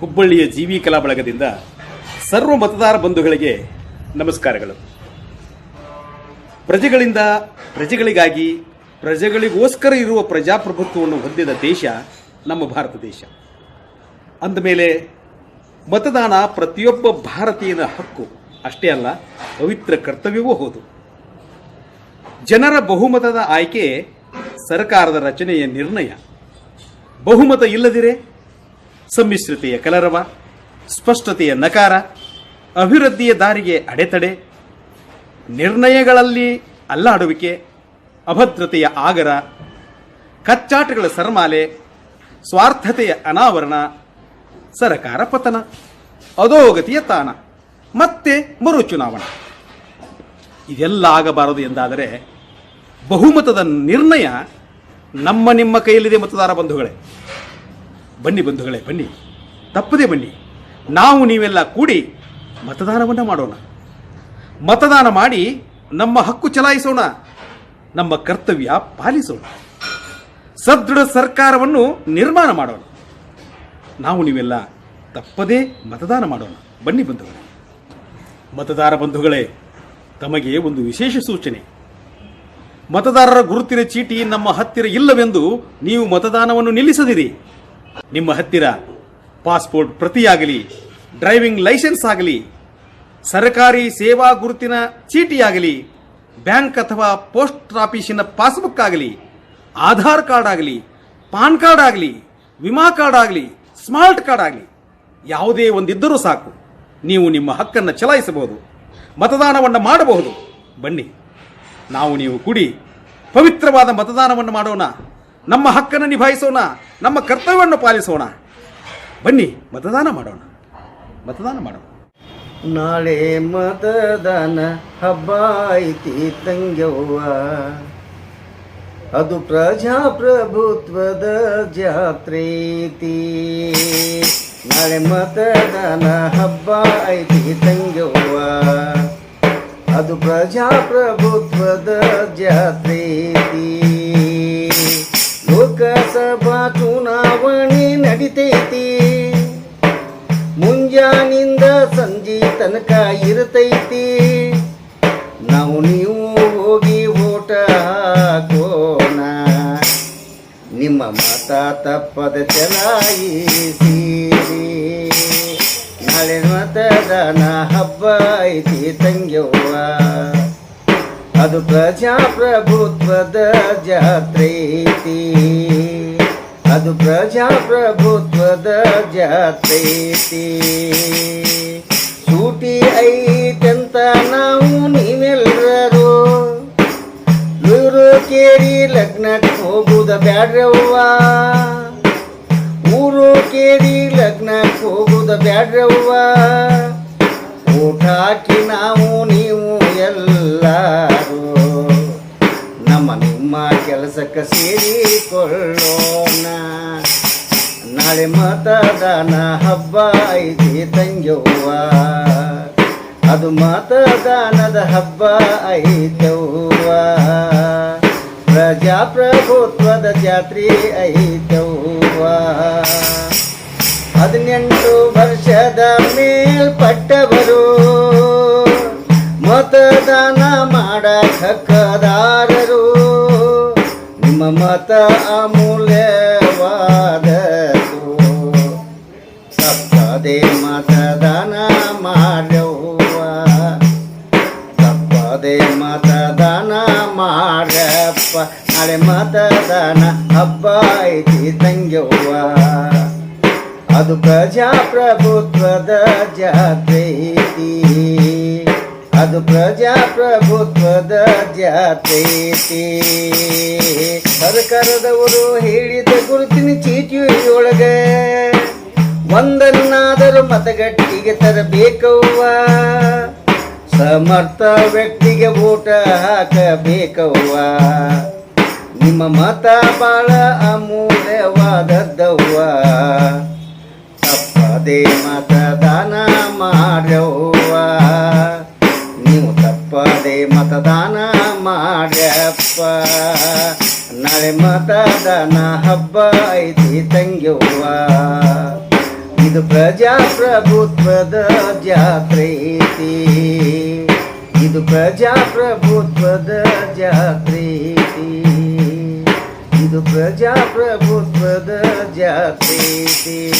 ಹುಬ್ಬಳ್ಳಿಯ ಜೀವಿ ಕಲಾ ಬಳಗದಿಂದ ಸರ್ವ ಮತದಾರ ಬಂಧುಗಳಿಗೆ ನಮಸ್ಕಾರಗಳು. ಪ್ರಜೆಗಳಿಂದ ಪ್ರಜೆಗಳಿಗಾಗಿ, ಪ್ರಜೆಗಳಿಗೋಸ್ಕರ ಇರುವ ಪ್ರಜಾಪ್ರಭುತ್ವವನ್ನು ಹೊಂದಿದ ದೇಶ ನಮ್ಮ ಭಾರತ ದೇಶ. ಅಂದಮೇಲೆ ಮತದಾನ ಪ್ರತಿಯೊಬ್ಬ ಭಾರತೀಯನ ಹಕ್ಕು. ಅಷ್ಟೇ ಅಲ್ಲ, ಪವಿತ್ರ ಕರ್ತವ್ಯವೂ ಹೌದು. ಜನರ ಬಹುಮತದ ಆಯ್ಕೆ ಸರ್ಕಾರದ ರಚನೆಯ ನಿರ್ಣಯ. ಬಹುಮತ ಇಲ್ಲದಿರೆ ಸಮ್ಮಿಶ್ರತೆಯ ಕಲರವ, ಸ್ಪಷ್ಟತೆಯ ನಕಾರ, ಅಭಿವೃದ್ಧಿಯ ದಾರಿಗೆ ಅಡೆತಡೆ, ನಿರ್ಣಯಗಳಲ್ಲಿ ಅಲ್ಲಾಡುವಿಕೆ, ಅಭದ್ರತೆಯ ಆಗರ, ಕಚ್ಚಾಟಗಳ ಸರಮಾಲೆ, ಸ್ವಾರ್ಥತೆಯ ಅನಾವರಣ, ಸರಕಾರ ಪತನ, ಅಧೋಗತಿಯ ತಾಣ, ಮತ್ತೆ ಮರು ಚುನಾವಣೆ. ಇದೆಲ್ಲ ಆಗಬಾರದು ಎಂದಾದರೆ ಬಹುಮತದ ನಿರ್ಣಯ ನಮ್ಮ ನಿಮ್ಮ ಕೈಯಲ್ಲಿದೆ, ಮತದಾರ ಬಂಧುಗಳೇ. ಬನ್ನಿ ಬಂಧುಗಳೇ, ಬನ್ನಿ. ತಪ್ಪದೆ ಬನ್ನಿ. ನಾವು ನೀವೆಲ್ಲ ಕೂಡಿ ಮತದಾನವನ್ನು ಮಾಡೋಣ. ಮತದಾನ ಮಾಡಿ ನಮ್ಮ ಹಕ್ಕು ಚಲಾಯಿಸೋಣ. ನಮ್ಮ ಕರ್ತವ್ಯ ಪಾಲಿಸೋಣ. ಸದೃಢ ಸರ್ಕಾರವನ್ನು ನಿರ್ಮಾಣ ಮಾಡೋಣ. ನಾವು ನೀವೆಲ್ಲ ತಪ್ಪದೇ ಮತದಾನ ಮಾಡೋಣ. ಬನ್ನಿ ಬಂಧುಗಳೇ. ಮತದಾರ ಬಂಧುಗಳೇ, ತಮಗೆ ಒಂದು ವಿಶೇಷ ಸೂಚನೆ. ಮತದಾರರ ಗುರುತಿನ ಚೀಟಿ ನಮ್ಮ ಹತ್ತಿರ ಇಲ್ಲವೆಂದು ನೀವು ಮತದಾನವನ್ನು ನಿಲ್ಲಿಸದಿರಿ. ನಿಮ್ಮ ಹತ್ತಿರ ಪಾಸ್ಪೋರ್ಟ್ ಪ್ರತಿಯಾಗಲಿ, ಡ್ರೈವಿಂಗ್ ಲೈಸೆನ್ಸ್ ಆಗಲಿ, ಸರ್ಕಾರಿ ಸೇವಾ ಗುರುತಿನ ಚೀಟಿಯಾಗಲಿ, ಬ್ಯಾಂಕ್ ಅಥವಾ ಪೋಸ್ಟ್ ಆಫೀಸಿನ ಪಾಸ್ಬುಕ್ ಆಗಲಿ, ಆಧಾರ್ ಕಾರ್ಡ್ ಆಗಲಿ, ಪಾನ್ ಕಾರ್ಡ್ ಆಗಲಿ, ವಿಮಾ ಕಾರ್ಡ್ ಆಗಲಿ, ಸ್ಮಾರ್ಟ್ ಕಾರ್ಡ್ ಆಗಲಿ, ಯಾವುದೇ ಒಂದಿದ್ದರೂ ಸಾಕು. ನೀವು ನಿಮ್ಮ ಹಕ್ಕನ್ನು ಚಲಾಯಿಸಬಹುದು, ಮತದಾನವನ್ನು ಮಾಡಬಹುದು. ಬನ್ನಿ, ನಾವು ನೀವು ಕೂಡಿ ಪವಿತ್ರವಾದ ಮತದಾನವನ್ನು ಮಾಡೋಣ. ನಮ್ಮ ಹಕ್ಕನ್ನು ನಿಭಾಯಿಸೋಣ, ನಮ್ಮ ಕರ್ತವ್ಯವನ್ನು ಪಾಲಿಸೋಣ. ಬನ್ನಿ, ಮತದಾನ ಮಾಡೋಣ. ಮತದಾನ ಮಾಡೋಣ. ನಾಳೆ ಮತದಾನ ಹಬ್ಬ ಐತಿ ತಂಗ್ಯವ್ವ. ಅದು ಪ್ರಜಾಪ್ರಭುತ್ವದ ಜಾತ್ರೆ ಐತಿ. ನಾಳೆ ಮತದಾನ ಹಬ್ಬ ಐತಿ ತಂಗ್ಯವ್ವ. ಅದು ಪ್ರಜಾಪ್ರಭುತ್ವದ ಜಾತ್ರೆ ಐತಿ. ಲೋಕಸಭಾ ಚುನಾವಣೆ ನಡಿತೈತಿ. ಮುಂಜಾನಿಂದ ಸಂಜೆ ತನಕ ಇರ್ತೈತಿ. ನಾವು ನೀವು ಹೋಗಿ ಓಟ ಹಾಕೋಣ. ನಿಮ್ಮ ಮತ ತಪ್ಪದ ಚಲಾಯಿಸಿ. ನಾಳೆ ಮತದಾನ ಹಬ್ಬ ಐತಿ ತಂಗ್ಯವ್ವ. ಅದು ಪ್ರಜಾಪ್ರಭುತ್ವದ ಜಾತ್ರೆ ಐತಿ ಅದು ಪ್ರಜಾಪ್ರಭುತ್ವದ ಜಾತ್ರೆ ಐತಿ ಸೂಟಿ ಐತಂತ ನಾವು ನೀವೆಲ್ಲರೂ. ಇವರು ಕೇರಿ ಲಗ್ನಕ್ಕೆ ಹೋಗುದ ಬ್ಯಾಡ್ರವ್ವ ಊರು ಕೇರಿ ಲಗ್ನಕ್ಕೆ ಹೋಗುದ ಬ್ಯಾಡ್ರವ್ವ ಊಟ ಹಾಕಿ ನಾವು ನೀವು ನಿಮ್ಮ ಕೆಲಸಕ್ಕೆ ಸೇರಿಕೊಳ್ಳೋಣ. ನಾಳೆ ಮತದಾನ ಹಬ್ಬ ಐತಿ ತಂಗ್ಯವ್ವ. ಅದು ಮತದಾನದ ಹಬ್ಬ ಐತವ್ವ. ಪ್ರಜಾಪ್ರಭುತ್ವದ ಜಾತ್ರೆ ಐತವ್ವ. ಹದಿನೆಂಟು ವರ್ಷದ ಮೇಲ್ಪಟ್ಟವರು ಮತದಾನ ಮಾಡಕ್ಕದಾರರು ನಿಮ್ಮ ಮತ ಅಮೂಲ್ಯವಾದದು ತಪ್ಪದೆ ಮತದಾನ ಮಾಡ್ಯವ್ವ. ತಪ್ಪದೆ ಮತದಾನ ಮಾಡಪ್ಪ ನಾಳೆ ಮತದಾನ ಹಬ್ಬ ಐತಿ ತಂಗ್ಯವ್ವ. ಅದು ಪ್ರಜಾಪ್ರಭುತ್ವದ ಜಾತ್ರೆ ಐತಿ. ಅದು ಪ್ರಜಾಪ್ರಭುತ್ವದ ಜಾತ್ರೆ ಐತಿ ಸರ್ಕಾರದವರು ಹೇಳಿದ ಗುರುತಿನ ಚೀಟಿಯೊಳಗೆ ಒಂದನ್ನಾದರೂ ಮತಗಟ್ಟಿಗೆ ತರಬೇಕವ್ವ. ಸಮರ್ಥ ವ್ಯಕ್ತಿಗೆ ಊಟ ಹಾಕಬೇಕವ್ವ. ನಿಮ್ಮ ಮತ ಬಾಳ ಅಮೂಲ್ಯವಾದದ್ದವ್ವ. ಮತದಾನ ಮಾಡ್ಯಪ್ಪ. ನಾಳೆ ಮತದಾನ ಹಬ್ಬ ಐತಿ ತಂಗ್ಯವ್ವ. ಇದು ಪ್ರಜಾಪ್ರಭುತ್ವದ ಜಾತ್ರೆ ಐತಿ. ಇದು ಪ್ರಜಾಪ್ರಭುತ್ವದ ಜಾತ್ರೆ ಐತಿ. ಇದು ಪ್ರಜಾಪ್ರಭುತ್ವದ ಜಾತ್ರೆ ಐತಿ.